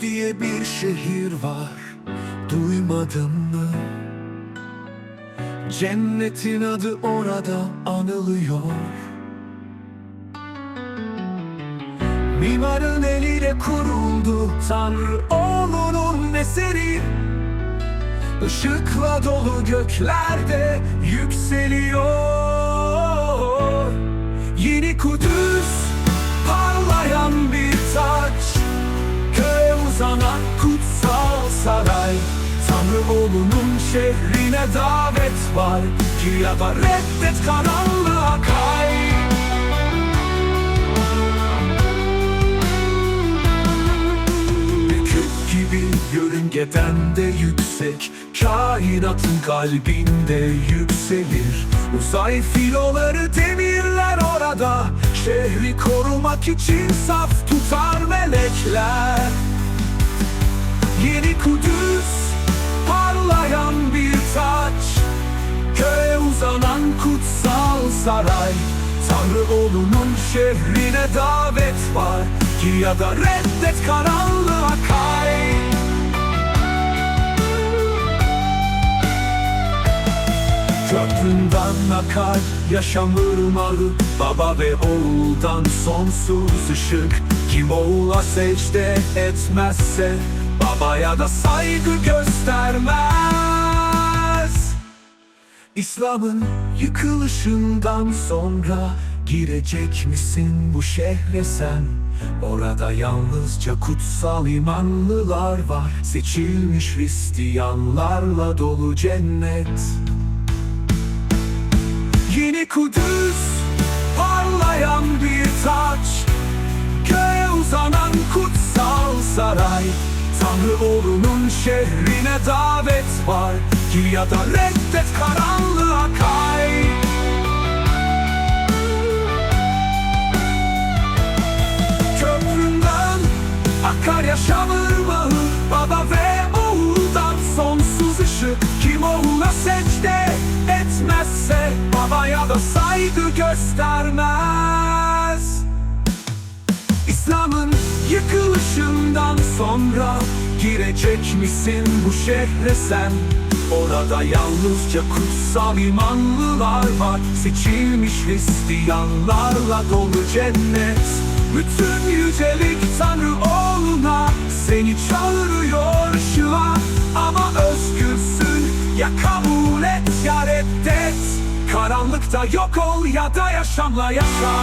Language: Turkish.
diye bir şehir var. Duymadın mı? Cennetin adı orada anılıyor. Mimarın eliyle kuruldu Tanrı oğlunun eseri. Işıkla dolu göklerde yükseliyor oğlunun şehrine davet var. Gir ya da reddet karanlığa kay Bir küp gibi yörüngeden de yüksek Kainatın kalbinde yükselir. Uzay filoları demirler orada. Şehri korumak için saf tutar melekler. Yeni Kudüs parlayan bir taç Köye uzanan kutsal saray. Tanrı oğlunun şehrine davet var Gir ya da reddet karanlığa kay. Köpründen akar yaşam ırmağı Baba ve oğuldan sonsuz ışık. Kim oğula secde etmezse Babaya da saygı göstermez. İslam'ın yıkılışından sonra Girecek misin bu şehre sen? Orada yalnızca kutsal imanlılar var. Seçilmiş Hristiyanlarla dolu cennet. Yeni Kudüs parlayan bir taç Tanrı oğlunun şehrine davet var. Gir ya da reddet karanlığa kay. Köpründen akar yaşam ırmağı Baba ve oğuldan sonsuz ışık. Kim oğula secde etmezse Babaya da saygı göstermez. İslam'ın yıkılışından sonra Girecek misin bu şehre sen? Orada yalnızca kutsal imanlılar var. Seçilmiş Hristiyanlarla dolu cennet. Bütün yücelik Tanrı oğluna Seni çağırıyor ışığa Ama özgürsün ya kabul et ya reddet. Karanlıkta yok ol ya da yaşamla yaşa